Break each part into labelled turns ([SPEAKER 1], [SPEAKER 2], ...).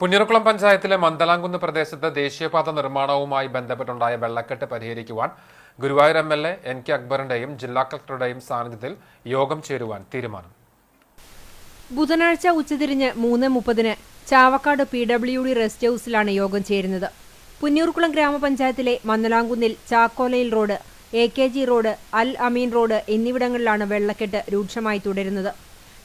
[SPEAKER 1] പുന്നൂർക്കുളം പഞ്ചായത്തിലെ മന്ദലാംകുന്ന് പ്രദേശത്ത് ദേശീയപാത നിർമ്മാണവുമായി ബന്ധപ്പെട്ടുണ്ടായ വെള്ളക്കെട്ട് പരിഹരിക്കുവാൻ Guruvayur M L A N K അക്ബറിന്റെയും ജില്ലാ കളക്ടറുടെയും സാന്നിധ്യത്തിൽ യോഗം ചേരുവാൻ തീരുമാനം.
[SPEAKER 2] ബുധനാഴ്ച ഉച്ചതിരിഞ്ഞ് മൂന്ന് മുപ്പതിന് Chavakkad P W D rest ഹൌസിലാണ് യോഗം ചേരുന്നത്. പുന്നൂർക്കുളം ഗ്രാമപഞ്ചായത്തിലെ മന്നലാങ്കുന്നിൽ ചാക്കോലയിൽ road A K G road Al Ameen road എന്നിവിടങ്ങളിലാണ് വെള്ളക്കെട്ട് രൂക്ഷമായി തുടരുന്നത്.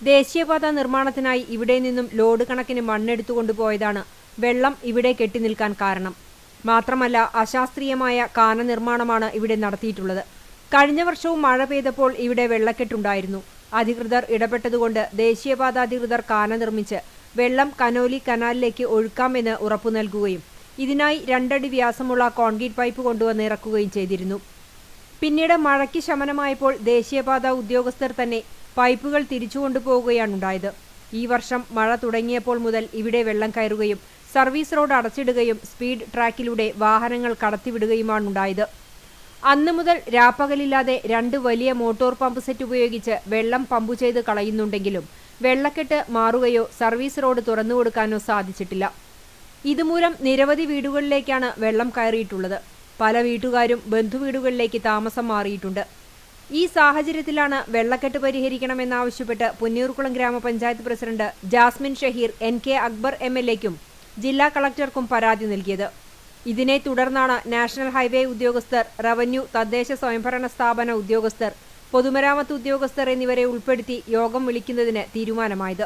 [SPEAKER 2] ദേശീയപാത നിർമ്മാണത്തിനായി ഇവിടെ നിന്നും ലോഡ് കണക്കിന് മണ്ണെടുത്തു കൊണ്ടുപോയതാണ് വെള്ളം ഇവിടെ കെട്ടിനിൽക്കാൻ കാരണം. മാത്രമല്ല അശാസ്ത്രീയമായ കാന നിർമ്മാണമാണ് ഇവിടെ നടത്തിയിട്ടുള്ളത്. കഴിഞ്ഞ വർഷവും മഴ പെയ്തപ്പോൾ ഇവിടെ വെള്ളക്കെട്ടുണ്ടായിരുന്നു. അധികൃതർ ഇടപെട്ടതുകൊണ്ട് ദേശീയപാത അധികൃതർ കാന നിർമ്മിച്ച് വെള്ളം കനോലി കനാലിലേക്ക് ഒഴുക്കാമെന്ന് ഉറപ്പു നൽകുകയും ഇതിനായി രണ്ടടി വ്യാസമുള്ള കോൺക്രീറ്റ് പൈപ്പ് കൊണ്ടുവന്ന് ഇറക്കുകയും ചെയ്തിരുന്നു. പിന്നീട് മഴയ്ക്ക് ശമനമായപ്പോൾ ദേശീയപാത ഉദ്യോഗസ്ഥർ തന്നെ പൈപ്പുകൾ തിരിച്ചുകൊണ്ടുപോവുകയാണുണ്ടായത് ഈ വർഷം മഴ തുടങ്ങിയപ്പോൾ മുതൽ ഇവിടെ വെള്ളം കയറുകയും സർവീസ് റോഡ് അടച്ചിടുകയും സ്പീഡ് ട്രാക്കിലൂടെ വാഹനങ്ങൾ കടത്തിവിടുകയുമാണുണ്ടായത്. അന്ന് മുതൽ രാപ്പകലില്ലാതെ രണ്ട് വലിയ മോട്ടോർ പമ്പ് സെറ്റ് ഉപയോഗിച്ച് വെള്ളം പമ്പു ചെയ്ത് കളയുന്നുണ്ടെങ്കിലും വെള്ളക്കെട്ട് മാറുകയോ സർവീസ് റോഡ് തുറന്നുകൊടുക്കാനോ സാധിച്ചിട്ടില്ല. ഇതുമൂലം നിരവധി വീടുകളിലേക്കാണ് വെള്ളം കയറിയിട്ടുള്ളത്. പല വീട്ടുകാരും ബന്ധുവീടുകളിലേക്ക് താമസം മാറിയിട്ടുണ്ട്. ഈ സാഹചര്യത്തിലാണ് വെള്ളക്കെട്ട് പരിഹരിക്കണമെന്നാവശ്യപ്പെട്ട് പുന്നൂർക്കുളം ഗ്രാമപഞ്ചായത്ത് president Jasmin Shaheer N K Akbar M L എക്കും ജില്ലാ കളക്ടർക്കും പരാതി നൽകിയത്. ഇതിനെ തുടർന്നാണ് നാഷണൽ ഹൈവേ ഉദ്യോഗസ്ഥർ റവന്യൂ തദ്ദേശ സ്വയംഭരണ സ്ഥാപന ഉദ്യോഗസ്ഥർ പൊതുമരാമത്ത് ഉദ്യോഗസ്ഥർ എന്നിവരെ ഉൾപ്പെടുത്തി യോഗം വിളിക്കുന്നതിന് തീരുമാനമായത്.